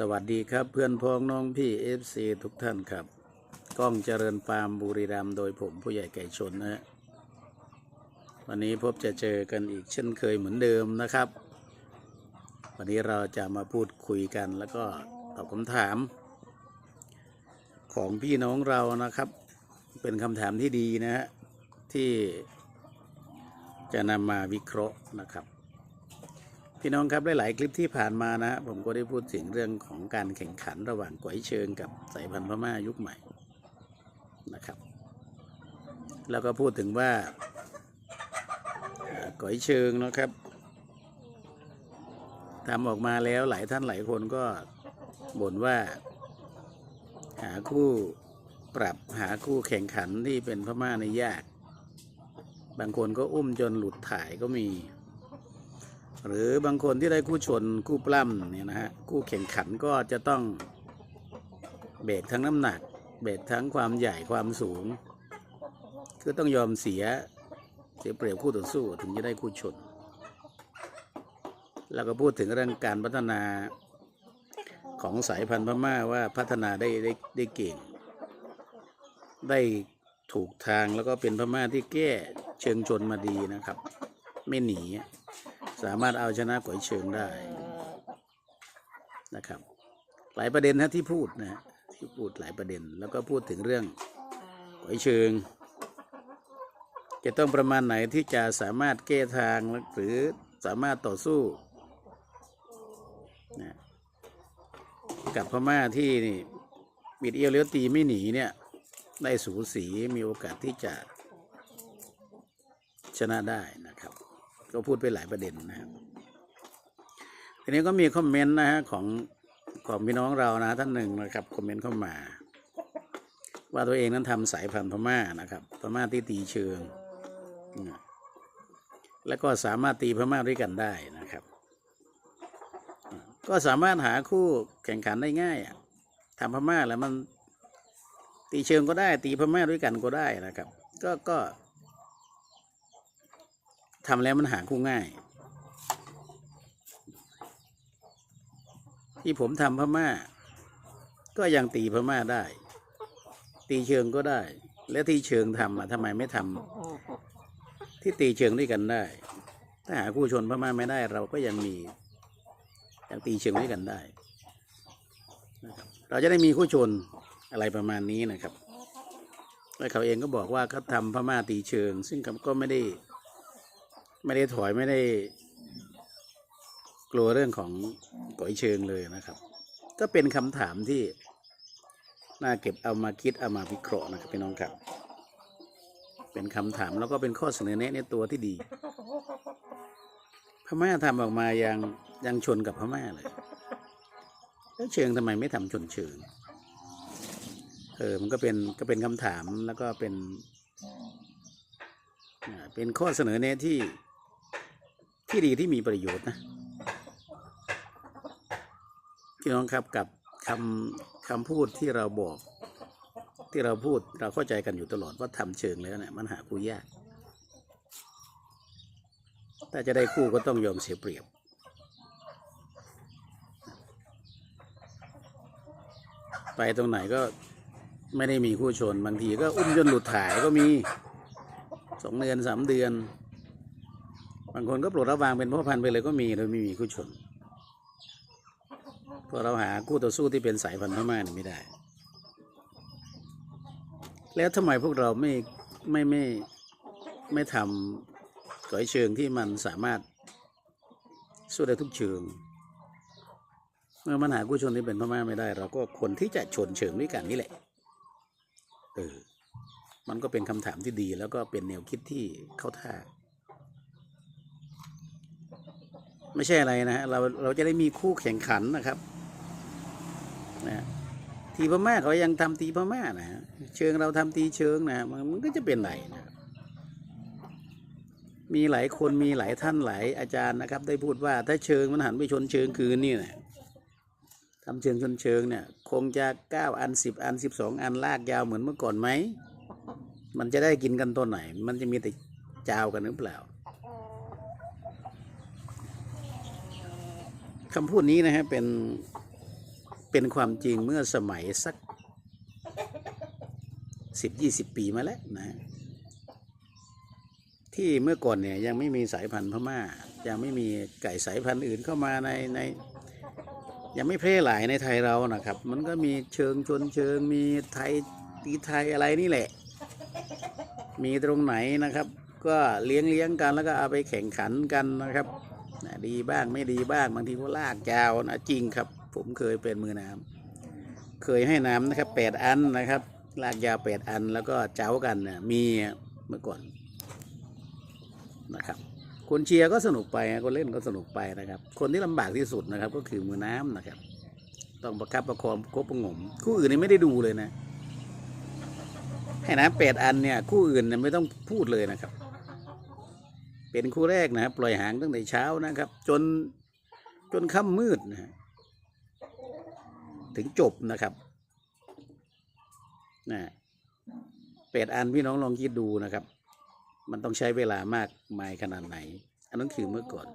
สวัสดีครับเพื่อนพ้องน้องพี่เอฟซีทุกท่านครับกล้องเจริญฟาร์มบุรีรัมย์โดยผมผู้ใหญ่ไก่ชนนะฮะวันนี้พบจะเจอกันอีกเช่นเคยเหมือนเดิมนะครับ วันนี้เราจะมาพูดคุยกันแล้วก็ตอบคำถาม ของพี่น้องเรานะครับ เป็นคำถามที่ดีนะฮะที่จะนำมาวิเคราะห์นะครับ พี่น้องครับหลาย ๆ คลิปที่ผ่านมานะผมก็ได้พูดถึงเรื่องของการแข่งขันระหว่างก๋วยเชิงกับสายพันธุ์พม่ายุคใหม่นะครับ แล้วก็พูดถึงว่าก๋วยเชิงนะครับทำออกมาแล้วหลายท่านหลายคนก็บ่นว่า หาคู่ปรับหาคู่แข่งขันที่เป็นพม่าในยาก บางคนก็อุ้มจนหลุดถ่ายก็มี หรือบางคนที่ได้คู่ชนคู่ปล้ำเนี่ยนะฮะคู่แข่งขันก็จะต้องเบรกทั้งน้ำหนัก เบรกทั้งความใหญ่ความสูง คือต้องยอมเสียเสียเปรียบคู่ต่อสู้ถึงจะได้คู่ชน แล้วก็พูดถึงเรื่องการพัฒนาของสายพันธุ์พม่าว่าพัฒนาได้ได้ได้เก่ง ได้ถูกทางแล้วก็เป็นพม่าที่แก้เชิงชนมาดีนะครับ ไม่หนี สามารถเอาชนะก๋วยเชิงได้นะครับ หลายประเด็นนะที่พูดนะที่พูดหลายประเด็น แล้วก็พูดถึงเรื่องก๋วยเชิง จะต้องประมาณไหนที่จะสามารถแก้ทางหรือสามารถต่อสู้นะกับพม่าที่นี่บิดเอียวเลี้ยวตีไม่หนีเนี่ยได้สูสีมีโอกาสที่จะชนะได้น ก็พูดไปหลายประเด็นนะครับทีนี้ก็มีคอมเมนต์นะฮะของของพี่น้องเรานะท่านหนึ่งนะครับคอมเมนต์เข้ามา ว่าตัวเองนั้นทำสายพันธุ์พม่านะครับพม่าที่ตีเชิง แล้วก็สามารถตีพม่าด้วยกันได้นะครับ ก็สามารถหาคู่แข่งขันได้ง่ายอะทำพม่าแล้วมันตีเชิงก็ได้ ตีพม่าด้วยกันก็ได้นะครับ ก็ก็ ทำแล้วมันหาคู่ง่าย ที่ผมทำพม่า ก็ยังตีพม่าได้ ตีเชิงก็ได้ แล้วที่เชิงทำอะทำไมไม่ทำที่ตีเชิงด้วยกันได้ ถ้าหาคู่ชนพม่าไม่ได้เราก็ยังมียังตีเชิงด้วยกันได้นะครับเราจะได้มีคู่ชนอะไรประมาณนี้นะครับแล้วเขาเองก็บอกว่าเขาทำพม่าตีเชิง ซึ่งก็ไม่ได้ ไม่ได้ถอยไม่ได้กลัวเรื่องของก๋อยเชิงเลยนะครับ ก็เป็นคำถามที่น่าเก็บเอามาคิดเอามาวิเคราะห์นะครับพี่น้องครับ เป็นคำถามแล้วก็เป็นข้อเสนอแนะในตัวที่ดี พม่าทำออกมายังยังชนกับพม่าเลยแล้วเชิงทำไมไม่ทำชนเชิงเออมันก็เป็นก็เป็นคำถามแล้วก็เป็นเป็นข้อเสนอแนะที่ ที่ดีที่มีประโยชน์นะพี่น้องครับกับคำคำพูดที่เราบอก ที่เราพูดเราเข้าใจกันอยู่ตลอดว่าทำเชิงแล้วเนี่ยมันหาคู่ยากถ้าจะได้คู่ก็ต้องยอมเสียเปรียบ ไปตรงไหนก็ไม่ได้มีคู่ชนบางทีก็อุ้มจนหลุดถ่ายก็มีสองเดือนสามเดือน บางคนก็ปลดระวางเป็นพ่อพันธุ์ไปเลยก็มีโดยไม่มีคู่ชนเพราะเราหาคู่ต่อสู้ที่เป็นสายพันธุ์พม่านี่ไม่ได้ แล้วทำไมพวกเราไม่ไม่ไม่ไม่ทำก๋อยเชิงที่มันสามารถสู้ได้ทุกเชิง เมื่อมันหาคู่ชนที่เป็นพม่าไม่ได้ เราก็คนที่จะชนเชิงด้วยกันนี่แหละเออมันก็เป็นคำถามที่ดีแล้วก็เป็นแนวคิดที่เข้าท่า ไม่ใช่อะไรนะฮะเราเราจะได้มีคู่แข่งขันนะครับนะทีพม่าเขายังทำตีพม่านะฮะเชิงเราทำตีเชิงนะมันมันก็จะเป็นไรนะมีหลายคนมีหลายท่านหลายอาจารย์นะครับ ได้พูดว่าถ้าเชิงมันหันไปชนเชิงคืนนี่นะทำเชิงชนเชิงเนี่ย คงจะเก้าอันสิบอันสิบสองอันลากยาวเหมือนเมื่อก่อนไหมมันจะได้กินกันตัวไหน มันจะมีแต่จาวกันหรือเปล่า คำพูดนี้นะฮะเป็น เป็นความจริงเมื่อสมัยสักสิบยี่สิบปีมาแล้วนะฮะที่เมื่อก่อนเนี่ยยังไม่มีสายพันธุ์พม่า ยังไม่มีไก่สายพันธุ์อื่นเข้ามาในใน ยังไม่แพร่หลายในไทยเรานะครับ มันก็มีเชิงชนเชิงมีไทยตีไทยอะไรนี่แหละ มีตรงไหนนะครับ ก็เลี้ยงเลี้ยงกันแล้วก็เอาไปแข่งขันกันนะครับ นะดีบ้างไม่ดีบ้างบางทีก็ลากยาวนะจริงครับ ผมเคยเป็นมือน้ำเคยให้น้ำนะครับแปดอันนะครับ ลากยาวแปดอันแล้วก็เจ้ากันนะมีเมื่อก่อนนะครับคนเชียร์ก็สนุกไปคนเล่นก็สนุกไปนะครับ คนที่ลำบากที่สุดนะครับ ก็คือมือน้ำนะครับ ต้องประคับประคองคบประงม คู่อื่นนี่ไม่ได้ดูเลยนะให้น้ำแปดอันเนี่ย คู่อื่นเนี่ยไม่ต้องพูดเลยนะครับ เป็นคู่แรกนะครับปล่อยหางตั้งแต่เช้านะครับ จนจนค่ำมืดนะถึงจบนะครับนะแปดอันพี่น้องลองคิดดูนะครับ มันต้องใช้เวลามากมายขนาดไหน อันนั้นคือเมื่อก่อน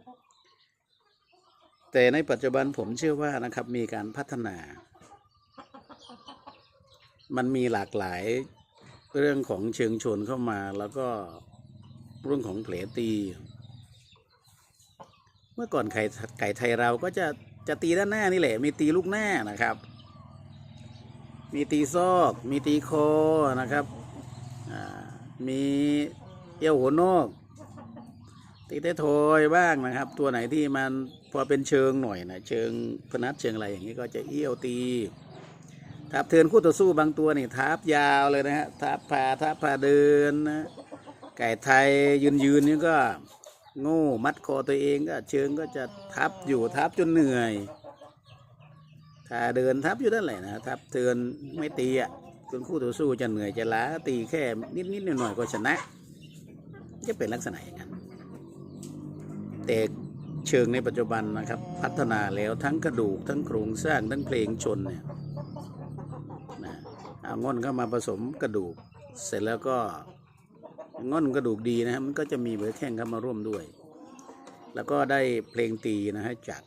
แต่ในปัจจุบันผมเชื่อว่านะครับ มีการพัฒนา มันมีหลากหลายเรื่องของเชิงชนเข้ามาแล้วก็ รื่องของเพลตี เมื่อก่อนไก่ไก่ไทยเราก็จะจะตีด้านหน้านี่แหละ มีตีลูกหน้านะครับ มีตีซอก มีตีคอนะครับอ่ามีเอวหัวนอกตีได้ทอยบ้างนะครับ ตัวไหนที่มันพอเป็นเชิงหน่อยนะเชิงพนัดเชิงอะไรอย่างนี้ก็จะเอี้ยวตีทับเทินคู่ต่อสู้บางตัวนี่ทับยาวเลยนะฮะทับพาทับพาเดินนะ ไก่ไทยยืนยืนนี่ก็โง่มัดคอตัวเองก็เชิงก็จะทับอยู่ทับจนเหนื่อย ถ้าเดินทับอยู่นั่นแหละนะทับเทินไม่ตีอะจนคู่ต่อสู้จะเหนื่อยจะล้าตีแค่นิดนิดๆหน่อยๆก็ชนะจะเป็นลักษณะอย่างนั้นแต่เชิงในปัจจุบันนะครับ พัฒนาแล้วทั้งกระดูกทั้งโครงสร้างทั้งเพลงชนเนี่ยนะเอาง่อนเข้ามาผสมกระดูก เสร็จแล้วก็ ง่อนกระดูกดีนะฮะมันก็จะมีเบอร์แข้งเข้ามาร่วมด้วย แล้วก็ได้เพลงตีนะฮะจาก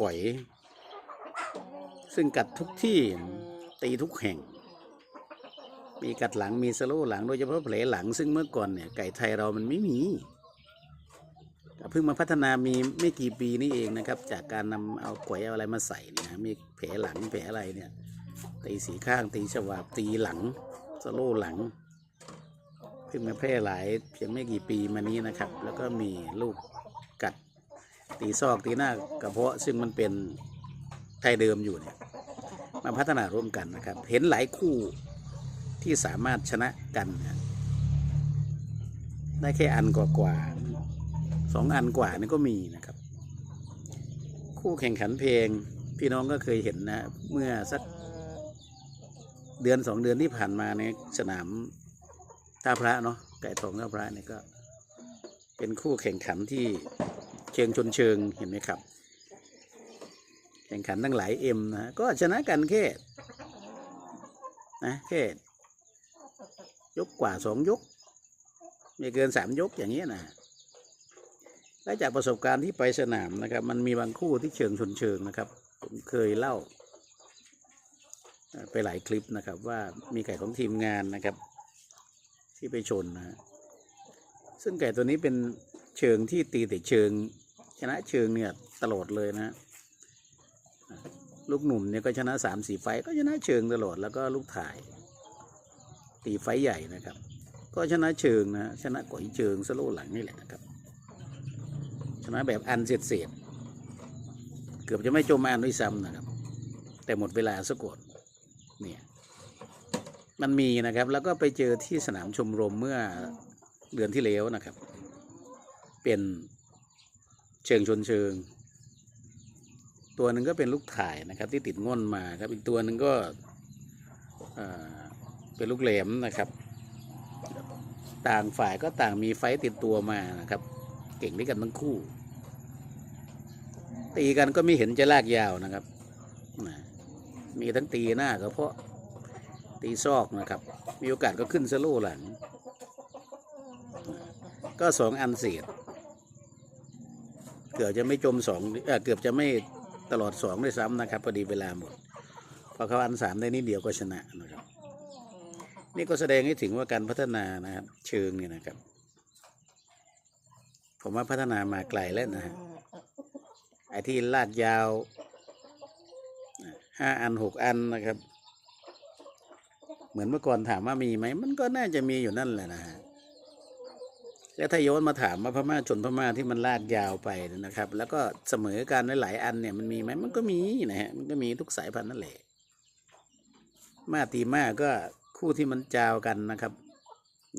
ก๋อย ซึ่งกัดทุกที่ตีทุกแห่ง มีกัดหลังมีสโลหลังโดยเฉพาะแผลหลังซึ่งเมื่อก่อนเนี่ยไก่ไทยเรามันไม่มีเพิ่งมาพัฒนามีไม่กี่ปีนี่เองนะครับ จากการนำเอาก๋วยเอาอะไรมาใส่เนี่ยนะมีแผลหลังแผลอะไรเนี่ยตีสีข้างตีฉวาบตีหลังสโลหลัง เพิ่งมาแพร่หลายเพียงไม่กี่ปีมานี้นะครับ แล้วก็มีลูกกัดตีซอกตีหน้ากระเพาะซึ่งมันเป็นไทยเดิมอยู่เนี่ยมาพัฒนาร่วมกันนะครับ เห็นหลายคู่ที่สามารถชนะกันนะได้แค่อันกว่าๆสองอันกว่านี่ก็มีนะครับ คู่แข่งขันเพลง พี่น้องก็เคยเห็นนะ เมื่อสักเดือนสองเดือนที่ผ่านมาในสนาม ท่าพระเนาะไก่ทองท่าพระเนี่ยก็ เป็นคู่แข่งขันที่เชิงชนเชิงเห็นไหมครับ แข่งขันตั้งหลายเอ็มนะก็ชนะกันแค่นะแค่ยกกว่าสองยก ไม่เกินสามยกอย่างเงี้นะและจากประสบการณ์ที่ไปสนามนะครับ มันมีบางคู่ที่เชิงชนเชิงนะครับ ผมเคยเล่า ไปหลายคลิปนะครับ ว่ามีไก่ของทีมงานนะครับ ที่ไปชนนะ ซึ่งไก่ตัวนี้เป็นเชิงที่ตีแต่เชิง ชนะเชิงเนี่ยตลอดเลยนะ ลูกหนุ่มเนี่ยก็ชนะสามสี่ไฟก็ชนะเชิงตลอดแล้วก็ลูกถ่าย ตีไฟใหญ่นะครับ ก็ชนะเชิงนะชนะก่อยเชิงสโลว์หลังนี่แหละนะครับ ชนะแบบอันเสียดเสียดเกือบจะไม่จมอันด้วยซ้ำนะครับ แต่หมดเวลาสะกดเนี่ย มันมีนะครับ แล้วก็ไปเจอที่สนามชมรมเมื่อเดือนที่แล้วนะครับ เป็นเชิงชนเชิง ตัวหนึ่งก็เป็นลูกถ่ายนะครับ ที่ติดง่อนมาครับ อีกตัวหนึ่งก็เป็นลูกแหลมนะครับ ต่างฝ่ายก็ต่างมีไฟติดตัวมานะครับ เก่งด้วยกันทั้งคู่ ตีกันก็ไม่เห็นจะลากยาวนะครับ มีทั้งตีหน้ากระเพาะ ตีซอกนะครับ มีโอกาสก็ขึ้นสโลว์หลัง ก็สองอันเสียเกือบจะไม่จมสองเออเกือบจะไม่ตลอดสองด้วยซ้ำนะครับพอดีเวลาหมดพอเขาอันสามได้นิดเดียวก็ชนะนะครับ นี่ก็แสดงให้ถึงว่าการพัฒนานะครับ เชิงเนี่ยนะครับ ผมว่าพัฒนามาไกลแล้วนะฮะไอ้ที่ลากยาวห้าอันหกอันนะครับ เหมือนเมื่อก่อนถามว่ามีไหม มันก็น่าจะมีอยู่นั่นแหละนะฮะแล้วถ้าโยนมาถามว่าพม่าชนพม่าที่มันลากยาวไปนะครับ แล้วก็เสมอกันหลายๆอันเนี่ยมันมีไหมมันก็มีนะฮะมันก็มีทุกสายพันธุ์นั่นแหละมาตีมาก็คู่ที่มันจาวกันนะครับ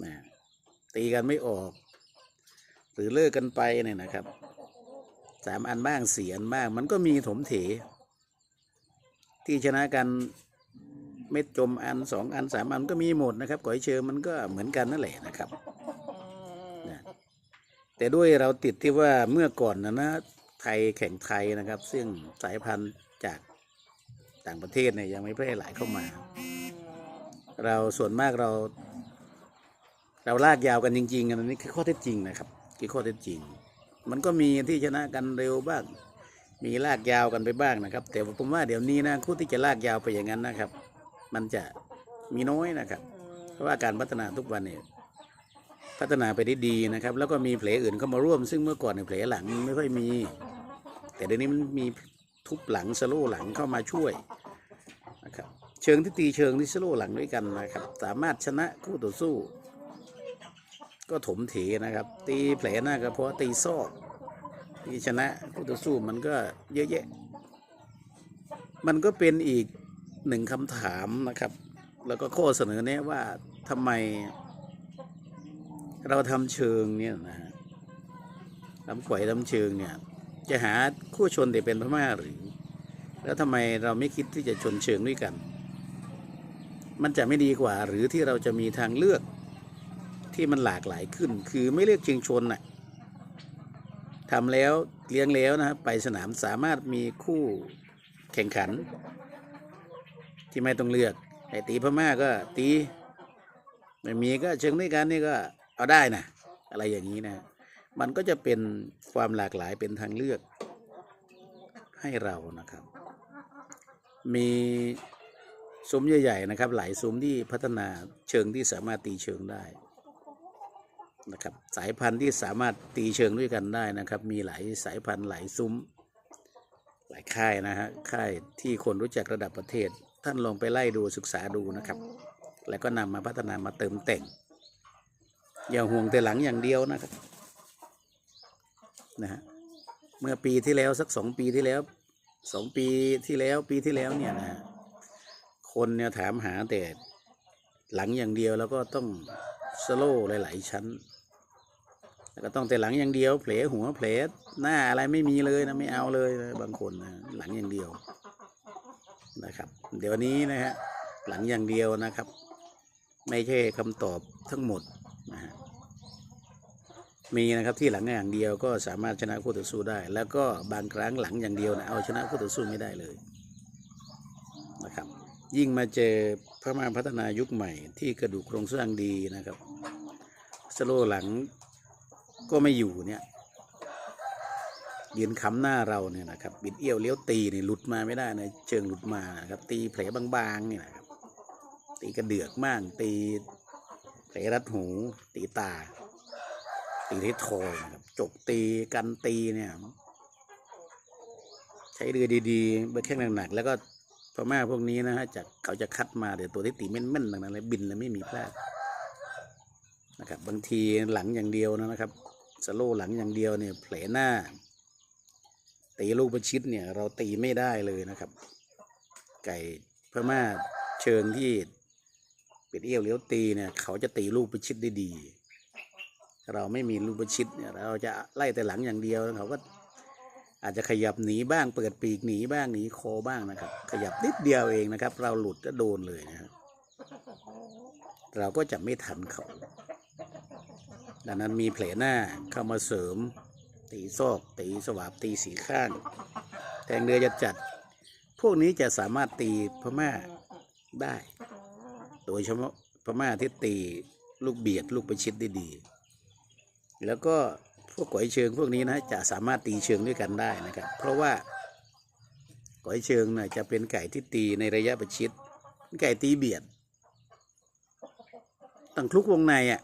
นะตีกันไม่ออก หรือเลิกกันไปเนี่ยนะครับสามอันบ้างสี่อันบ้าง มันก็มีถมเถที่ชนะกัน เม็ดจมอันสองอันสามอันก็มีหมดนะครับก๋อยเชอมันก็เหมือนกันนั่นแหละนะครับนะแต่ด้วยเราติดที่ว่าเมื่อก่อนนะนะไทยแข่งไทยนะครับ ซึ่งสายพันธุ์จากต่างประเทศเนี่ยยังไม่แพร่หลายเข้ามา เราส่วนมากเรา เราลากยาวกันจริงๆอันนี้คือข้อเท็จจริงนะครับคือข้อเท็จจริง มันก็มีที่ชนะกันเร็วบ้างมีลากยาวกันไปบ้างนะครับ แต่ผมว่าเดี๋ยวนี้นะคู่ที่จะลากยาวไปอย่างนั้นนะครับ มันจะมีน้อยนะครับ เพราะว่าการพัฒนาทุกวันเนี่ยพัฒนาไปได้ดีนะครับ แล้วก็มีเพลงอื่นเข้ามาร่วม ซึ่งเมื่อก่อนเนี่ยเพลงหลังไม่ค่อยมี แต่เดี๋ยวนี้มันมีทุบหลังสโลว์หลังเข้ามาช่วยนะครับเชิงที่ตีเชิงที่สโลว์หลังด้วยกันนะครับ สามารถชนะคู่ต่อสู้ ก็ถมเถนะครับ ตีแผลหน้ากระเพาะตีซอกที่ชนะคู่ต่อสู้มันก็เยอะแยะ มันก็เป็นอีก หนึ่งคำถามนะครับ แล้วก็ข้อเสนอแนะว่าทำไมเราทำเชิงเนี่ยนะฮะทำขวยำเชิงเนี่ย จะหาคู่ชนแต่เป็นพม่าหรือ แล้วทำไมเราไม่คิดที่จะชนเชิงด้วยกัน มันจะไม่ดีกว่า หรือที่เราจะมีทางเลือกที่มันหลากหลายขึ้น คือไม่เลือกเชิงชนน่ะทำแล้วเลี้ยงแล้วนะครับไปสนามสามารถมีคู่แข่งขัน ที่ไม่ต้องเลือกไอ้ตีพม่าก็ตีไม่มีก็เชิงด้วยกันนี่ก็เอาได้นะอะไรอย่างนี้นะ มันก็จะเป็นความหลากหลายเป็นทางเลือกให้เรานะครับ มีซุ้มใหญ่ๆนะครับ หลายซุ้มที่พัฒนาเชิงที่สามารถตีเชิงได้นะครับสายพันธุ์ที่สามารถตีเชิงด้วยกันได้นะครับ มีหลายสายพันธุ์หลายซุ้ม หลายค่ายนะฮะค่ายที่คนรู้จักระดับประเทศ ท่านลองไปไล่ดูศึกษาดูนะครับ แล้วก็นำมาพัฒนามาเติมแต่ง อย่าห่วงแต่หลังอย่างเดียวนะครับนะฮะเมื่อปีที่แล้วสักสองปีที่แล้วสองปีที่แล้วปีที่แล้วเนี่ยนะคนเนี่ยถามหาแต่หลังอย่างเดียวแล้วก็ต้องสโลว์หลาย ๆ ชั้น แล้วก็ต้องแต่หลังอย่างเดียวแผลหัวแผลหน้าอะไรไม่มีเลยนะไม่เอาเลยนะบางคนนะหลังอย่างเดียว นะครับ เดี๋ยวนี้นะฮะหลังอย่างเดียวนะครับ ไม่ใช่คำตอบทั้งหมดนะฮะมีนะครับที่หลังอย่างเดียวก็สามารถชนะคู่ต่อสู้ได้ แล้วก็บางครั้งหลังอย่างเดียวนะเอาชนะคู่ต่อสู้ไม่ได้เลยนะครับ ยิ่งมาเจอพม่าพัฒนายุคใหม่ที่กระดูกโครงสร้างดีนะครับสโลหลังก็ไม่อยู่เนี่ย ยืนค้ำหน้าเราเนี่ยนะครับบิดเอี้ยวเลี้ยวตีนี่หลุดมาไม่ได้นะเชิงหลุดมานะครับ ตีแผลบางๆนี่นะครับตีกระเดือกมากตีแผลรัดหูตีตา ตีที่ทอยนะครับจกตีกันตีเนี่ย ใช้เรือดีๆเบอร์แข้งหนักๆแล้วก็พ่อแม่พวกนี้นะฮะจากเขาจะคัดมาเดี๋ยวตัวที่ตีแม่นๆดังนั้นเลยบินแล้วไม่มีพลาดนะครับบางทีหลังอย่างเดียวนะครับสโลหลังอย่างเดียวเนี่ยแผลหน้า ตีลูกประชิดเนี่ย เราตีไม่ได้เลยนะครับ ไก่พม่าเชิงที่เป็ดเอี้ยวเลี้ยวตีเนี่ย เขาจะตีลูกประชิดได้ดี เราไม่มีลูกประชิดเนี่ย เราจะไล่แต่หลังอย่างเดียวเขาก็อาจจะขยับหนีบ้างเปิดปีกหนีบ้างหนีคอบ้างนะครับ ขยับนิดเดียวเองนะครับ เราหลุดก็โดนเลยนะครเราก็จะไม่ทันเขาดังนั้นมีแผลหน้าเข้ามาเสริม ตีซอก ตีสวาบตีสีข้าง แทงเรือจะจัด พวกนี้จะสามารถตีพม่าได้ โดยเฉพาะพม่าที่ตีลูกเบียดลูกประชิดได้ดี แล้วก็พวกก๋อยเชิงพวกนี้นะจะสามารถตีเชิงด้วยกันได้นะครับ เพราะว่าก๋อยเชิงน่ะจะเป็นไก่ที่ตีในระยะประชิดไก่ตีเบียดต้งคลุกวงในอะ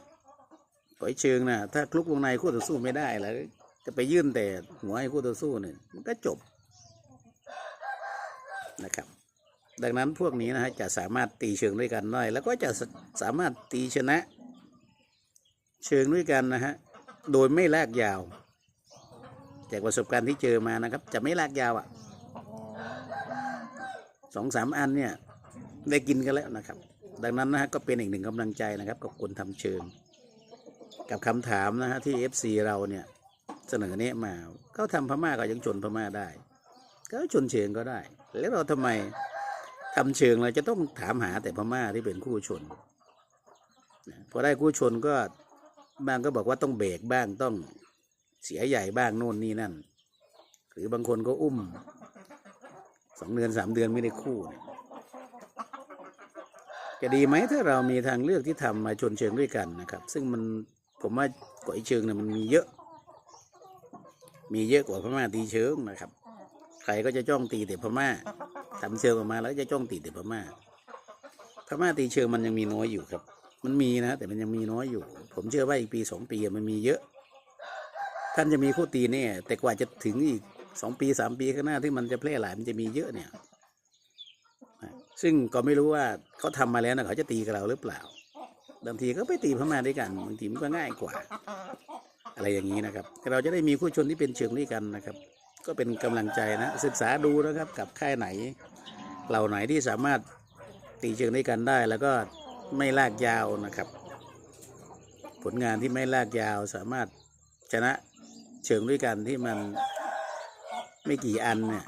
ก๋อยเชิงน่ะถ้าคลุกวงในคู่ต่อสู้ไม่ได้แล้ว จะไปยื่นแต่หัวให้คู่ต่อสู้เนี่ยมันก็จบนะครับ ดังนั้นพวกนี้นะฮะจะสามารถตีเชิงด้วยกันได้แล้วก็จะสามารถตีชนะ เชิงด้วยกันนะฮะโดยไม่ลากยาว จากประสบการณ์ที่เจอมานะครับ จะไม่ลากยาวอะสองสามอันเนี่ยได้กินกันแล้วนะครับ ดังนั้นนะฮะก็เป็นอีกหนึ่งกำลังใจนะครับกับคนทำเชิง กับคำถามนะฮะที่ FC เราเนี่ย สนอเนี้ยมาเขาทำพม่าก็ยังชนพม่าได้ก็ชนเชิงก็ได้ แล้วเราทำไมทำเชิงเราจะต้องถามหาแต่พม่าที่เป็นคู่ชนพอได้คู่ชนก็บางก็บอกว่าต้องเบรกบ้างต้องเสียใหญ่บ้างโน่นนี่นั่น หรือบางคนก็อุ้มสองเดือนสามเดือนไม่ได้คู่ จะดีไหมถ้าเรามีทางเลือกที่ทำมาชนเชิงด้วยกันนะครับ ซึ่งมันผมว่าก๋อยเชิงเนี่ยมันมีเยอะ มีเยอะกว่าพม่าตีเชิงนะครับ ใครก็จะจ้องตีแต่พม่าทำเชิงออกมาแล้วจะจ้องตีแต่พม่าพม่าตีเชิงมันยังมีน้อยอยู่ครับ มันมีนะ แต่มันยังมีน้อยอยู่ ผมเชื่อว่าอีกปีสองปีมันมีเยอะ ท่านจะมีคู่ตีแน่แต่กว่าจะถึงอีกสองปีสามปีข้างหน้าที่มันจะแพร่หลายมันจะมีเยอะเนี่ยซึ่งก็ไม่รู้ว่าเขาทำมาแล้วนะเขาจะตีกับเราหรือเปล่าบางทีก็ไปตีพม่าด้วยกันบางทีมันก็ง่ายกว่า อะไรอย่างนี้นะครับ เราจะได้มีคู่ชนที่เป็นเชิงด้วยกันนะครับ ก็เป็นกำลังใจนะศึกษาดูนะครับกับค่ายไหน เหล่าไหนที่สามารถตีเชิงด้วยกันได้ แล้วก็ไม่ลากยาวนะครับ ผลงานที่ไม่ลากยาวสามารถชนะเชิงด้วยกันที่มันไม่กี่อันเนี่ย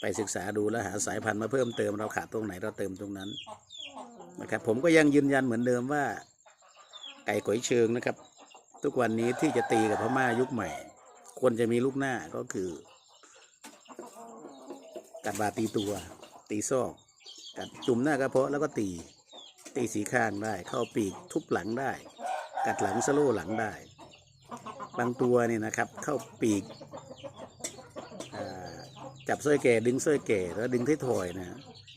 ไปศึกษาดูแล้วหาสายพันธุ์มาเพิ่มเติมเราขาดตรงไหนเราเติมตรงนั้นนะครับผมก็ยังยืนยันเหมือนเดิมว่าไก่ก๋อยเชิงนะครับ ทุกวันนี้ที่จะตีกับพม่ายุคใหม่ ควรจะมีลูกหน้าก็คือ กัดบาตีตัว ตีซอกกัดจุ่มหน้ากระเพาะแล้วก็ตี ตีสีข้างได้ เข้าปีกทุบหลังได้ กัดหลังสโลหลังได้ บางตัวเนี่ยนะครับ เข้าปีกจับสร้อยแก่ดึงสร้อยแก่แล้วดึงท้ายทอยนะ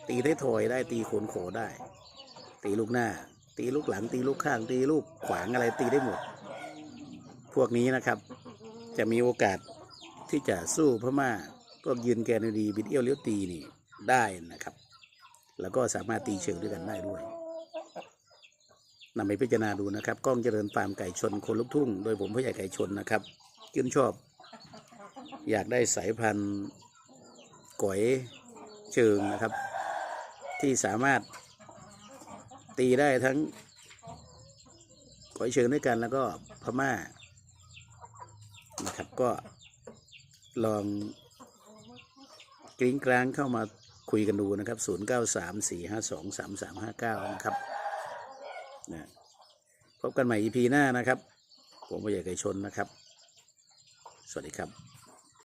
ตีท้ายทอยได้ตีโคนโขได้ ตีลูกหน้า ตีลูกหลัง ตีลูกข้าง ตีลูกขวางอะไรตีได้หมด พวกนี้นะครับ จะมีโอกาสที่จะสู้พม่าพวกยืนแกนดีบิดเอี้ยวเลี้ยวตีนี่ได้นะครับ แล้วก็สามารถตีเชิงด้วยกันได้ด้วยนำไปพิจารณาดูนะครับ กล้องเจริญฟาร์มไก่ชนคนลุกทุ่ง โดยผมผู้ใหญ่ไก่ชนนะครับชื่นชอบ อยากได้สายพันธุ์ก๋อยเชิงนะครับ ที่สามารถตีได้ทั้งก๋อยเชิงด้วยกันแล้วก็พม่า นะครับ ก็ลองกริ้งกลางเข้ามาคุยกันดูนะครับ 0 9 3 4 5 2 3 3 5 9 นะครับนะพบกันใหม่ EP หน้านะครับ ผมผู้ใหญ่ไก่ชนนะครับ สวัสดีครับ